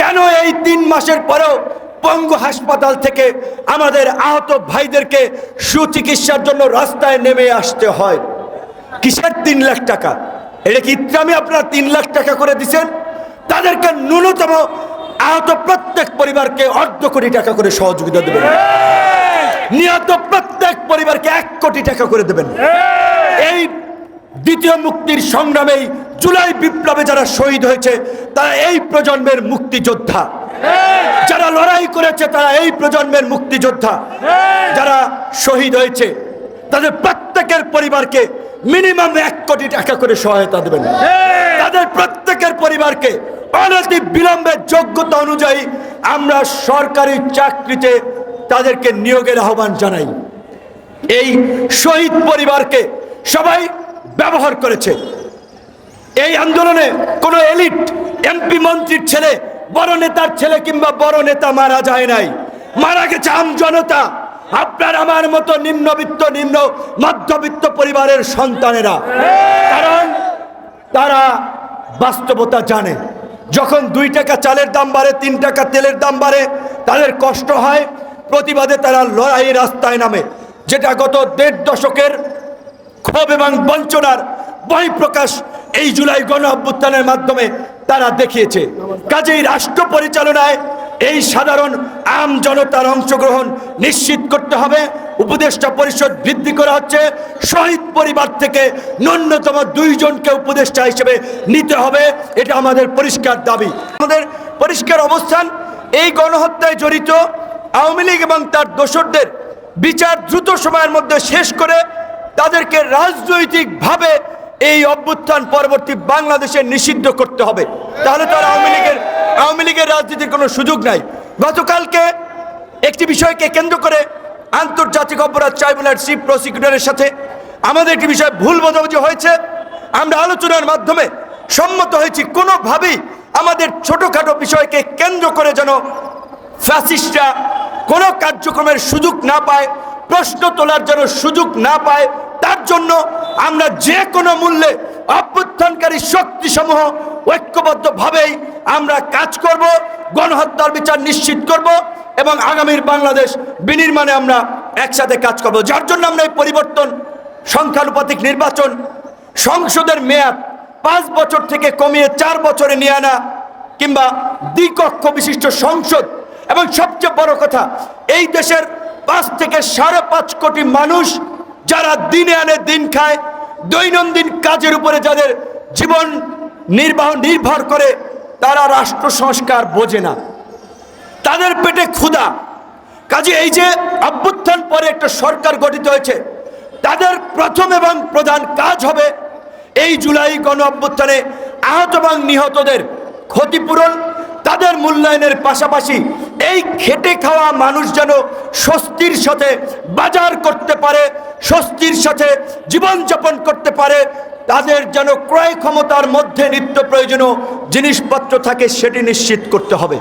কেন এই তিন মাসের পরেও পঙ্গু হাসপাতাল থেকে আমাদের আহত ভাইদেরকে সুচিকিৎসার জন্য রাস্তায় নেমে আসতে হয়? কিসের তিন লাখ টাকা? এটা কি ইত্রামি আপনারা তিন লাখ টাকা করে দিচ্ছেন তাদেরকে ন্যূনতম আহত প্রত্যেক পরিবারকে অর্ধ কোটি টাকা করে সহযোগিতা দেবেন। নিহত প্রত্যেক পরিবারকে এক কোটি টাকা করে দেবেন। এই দ্বিতীয় মুক্তির সংগ্রামেই জুলাই বিপ্লবে যারা শহীদ হয়েছে, তারা এই প্রজন্মের মুক্তিযোদ্ধা। যারা লড়াই করেছে, তারা এই প্রজন্মের মুক্তিযোদ্ধা। যারা শহীদ হয়েছে, তাদের প্রত্যেকের পরিবারকে মিনিমাম এক কোটি টাকা করে সহায়তা দেবেন। তাদের প্রত্যেকের পরিবারকে অনতি বিলম্বে যোগ্যতা অনুযায়ী আমরা সরকারি চাকরিতে তাদেরকে নিয়োগের আহ্বান জানাই। এই শহীদ পরিবারকে সবাই ব্যবহার করেছে। এই আন্দোলনে কোনো এলিট এমপি মন্ত্রীর ছেলে, বড় নেতার ছেলে কিংবা বড় নেতা মারা যায় নাই। মারা গেছে আম জনতা। আপনার আমার মতো নিম্নবিত্ত, নিম্ন মধ্যবিত্ত পরিবারের সন্তানেরা। কারণ তারা বাস্তবতা জানে। যখন দুই টাকা চালের দাম বাড়ে, তিন টাকা তেলের দাম বাড়ে, তাদের কষ্ট হয়। প্রতিবাদে তারা লড়াই রাস্তায় নামে। যেটা গত দেড় দশকের ক্ষোভ এবং বঞ্চনার বহিঃপ্রকাশ এই জুলাই গণ অভ্যুত্থানের মাধ্যমে তারা দেখিয়েছে কাজেই রাষ্ট্র পরিচালনায় এই সাধারণ আম জনতার অংশগ্রহণ নিশ্চিত করতে হবে। উপদেষ্টা পরিষদ বৃদ্ধি করা হচ্ছে। শহীদ পরিবার থেকে ন্যূনতম দুইজনকে উপদেষ্টা হিসেবে নিতে হবে। এটা আমাদের পরিষ্কার দাবি। আমাদের পরিষ্কার অবস্থান, এই গণহত্যায় জড়িত আওয়ামী লীগ এবং তার দোসরদের বিচার দ্রুত সময়ের মধ্যে শেষ করে তাদেরকে রাজনৈতিকভাবে এই অভ্যুত্থান পরবর্তী বাংলাদেশে নিষিদ্ধ করতে হবে। তাহলে তো আর আওয়ামী লীগের আওয়ামী লীগের রাজনীতির কোনো সুযোগ নাই। গতকালকে একটি বিষয়কে কেন্দ্র করে আন্তর্জাতিক অপরাধ ট্রাইব্যুনাল চিফ প্রসিকিউটরের সাথে আমাদের একটি বিষয়ে ভুল বোঝাবুঝি হয়েছে। আমরা আলোচনার মাধ্যমে সম্মত হয়েছি, কোনোভাবেই আমাদের ছোটোখাটো বিষয়কে কেন্দ্র করে যেন ফ্যাসিস্টরা কোনো কার্যক্রমের সুযোগ না পায়, প্রশ্ন তোলার যেন সুযোগ না পায়, তার জন্য আমরা যে কোনো মূল্যে অভ্যুত্থানকারী শক্তিসমূহ ঐক্যবদ্ধভাবেই আমরা কাজ করব, গণহত্যার বিচার নিশ্চিত করব এবং আগামীর বাংলাদেশ বিনির্মাণে আমরা একসাথে কাজ করব। যার জন্য আমরা এই পরিবর্তন সংখ্যানুপাতিক নির্বাচন সংসদের মেয়াদ পাঁচ বছর থেকে কমিয়ে চার বছরে নিয়ে আনা কিংবা দ্বিকক্ষ বিশিষ্ট সংসদ। এবং সবচেয়ে বড় কথা, এই দেশের পাঁচ থেকে সাড়ে পাঁচ কোটি মানুষ যারা দিনে আনে দিন খায় দৈনন্দিন কাজের উপরে যাদের জীবন নির্বাহ নির্ভর করে, তারা রাষ্ট্র সংস্কার বোঝে না। তাদের পেটে ক্ষুধা। কাজে এই যে অভ্যুত্থান পরে একটা সরকার গঠিত হয়েছে, তাদের প্রথম এবং প্রধান কাজ হবে এই জুলাই গণ অভ্যুত্থানে আহত এবং নিহতদের ক্ষতিপূরণ। তাদের মূল্যায়নের পাশাপাশি এই খেটে খাওয়া মানুষ যেন স্বস্তির সাথে বাজার করতে পারে, স্বস্তির সাথে জীবনযাপন করতে পারে, তাদের যেন ক্রয় ক্ষমতার মধ্যে নিত্য প্রয়োজনীয় জিনিসপত্র থাকে, সেটি নিশ্চিত করতে হবে।